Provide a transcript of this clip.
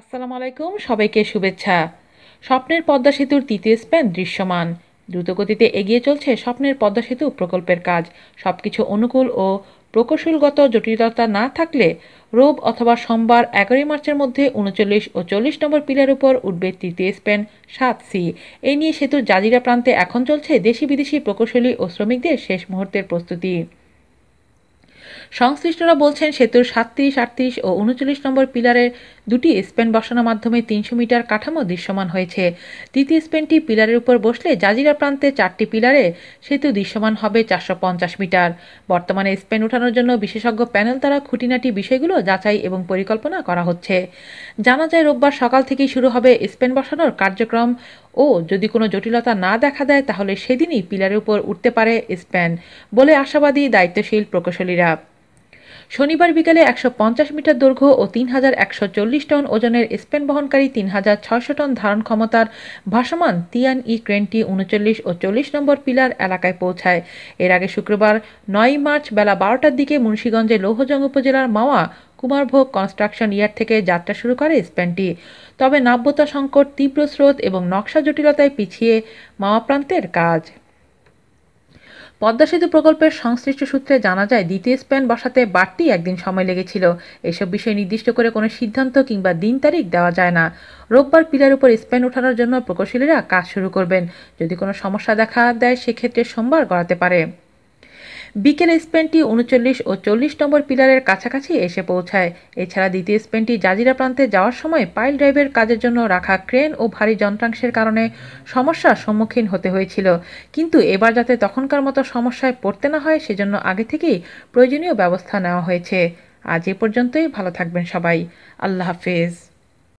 আসসালামু আলাইকুম, সবাইকে শুভেচ্ছা। স্বপ্নের পদ্মা সেতুর তৃতীয় স্প্যান দৃশ্যমান। দ্রুতগতিতে এগিয়ে চলছে স্বপ্নের পদ্মা সেতু প্রকল্পের কাজ। সবকিছু অনুকূল ও প্রকৌশলগত জটিলতা না থাকলে রোব অথবা সোমবার এগারোই মার্চের মধ্যে উনচল্লিশ ও চল্লিশ নম্বর পিলার উপর উঠবে তৃতীয় স্প্যান সাত সি। এই নিয়ে সেতুর জাজিরা প্রান্তে এখন চলছে দেশি বিদেশি প্রকৌশলী ও শ্রমিকদের শেষ মুহূর্তের প্রস্তুতি। সংশ্লিষ্টরা বলছেন সেতুর সাতত্রিশ, আটত্রিশ ও উনচল্লিশ নম্বর পিলারের দুটি স্পেন বসানোর মাধ্যমে তিনশো মিটার কাঠামো দৃশ্যমান হয়েছে। তৃতীয় স্পেনটি পিলারের উপর বসলে জাজিরা প্রান্তে চারটি পিলারে সেতু দৃশ্যমান হবে চারশো পঞ্চাশ মিটার। বর্তমানে স্পেন ওঠানোর জন্য বিশেষজ্ঞ প্যানেল দ্বারা খুঁটিনাটি বিষয়গুলো যাচাই এবং পরিকল্পনা করা হচ্ছে। জানা যায়, রোববার সকাল থেকেই শুরু হবে স্পেন বসানোর কার্যক্রম ও যদি কোনো জটিলতা না দেখা দেয়, তাহলে সেদিনই পিলারের উপর উঠতে পারে স্পেন, বলে আশাবাদী দায়িত্বশীল প্রকৌশলীরা। শনিবার বিকালে একশো পঞ্চাশ মিটার দৈর্ঘ্য ও তিন হাজার একশো চল্লিশ টন ওজনের স্পেন বহনকারী তিন হাজার ছয়শো টন ধারণ ক্ষমতার ভাসমান তিয়ান ই ক্রেনটি উনচল্লিশ ও চল্লিশ নম্বর পিলার এলাকায় পৌঁছায়। এর আগে শুক্রবার নয় মার্চ বেলা বারোটার দিকে মুন্সীগঞ্জের লৌহজং উপজেলার মাওয়া কুমারভোগ কনস্ট্রাকশন ইয়ার থেকে যাত্রা শুরু করে স্পেনটি। তবে নাব্যতা সংকট, তীব্র স্রোত এবং নকশা জটিলতায় পিছিয়ে মাওয়া প্রান্তের কাজ। পদ্মা সেতু প্রকল্পের সংশ্লিষ্ট সূত্রে জানা যায়, দ্বিতীয় স্প্যান বসাতে বাড়তি একদিন সময় লেগেছিল। এসব বিষয়ে নির্দিষ্ট করে কোনো সিদ্ধান্ত কিংবা দিন তারিখ দেওয়া যায় না। রোববার পিলার উপর স্প্যান ওঠানোর জন্য প্রকৌশলীরা কাজ শুরু করবেন। যদি কোনো সমস্যা দেখা দেয়, সেক্ষেত্রে সোমবার গড়াতে পারে। বিকেলে স্পেনটি উনচল্লিশ ও চল্লিশ নম্বর পিলারের কাছাকাছি এসে পৌঁছায়। এছাড়া দ্বিতীয় স্পেনটি জাজিরা প্রান্তে যাওয়ার সময় পাইল ড্রাইভের কাজের জন্য রাখা ক্রেন ও ভারী যন্ত্রাংশের কারণে সমস্যার সম্মুখীন হতে হয়েছিল। কিন্তু এবার যাতে তখনকার মতো সমস্যায় পড়তে না হয়, সেজন্য আগে থেকেই প্রয়োজনীয় ব্যবস্থা নেওয়া হয়েছে। আজ এ পর্যন্তই, ভালো থাকবেন সবাই। আল্লাহ হাফেজ।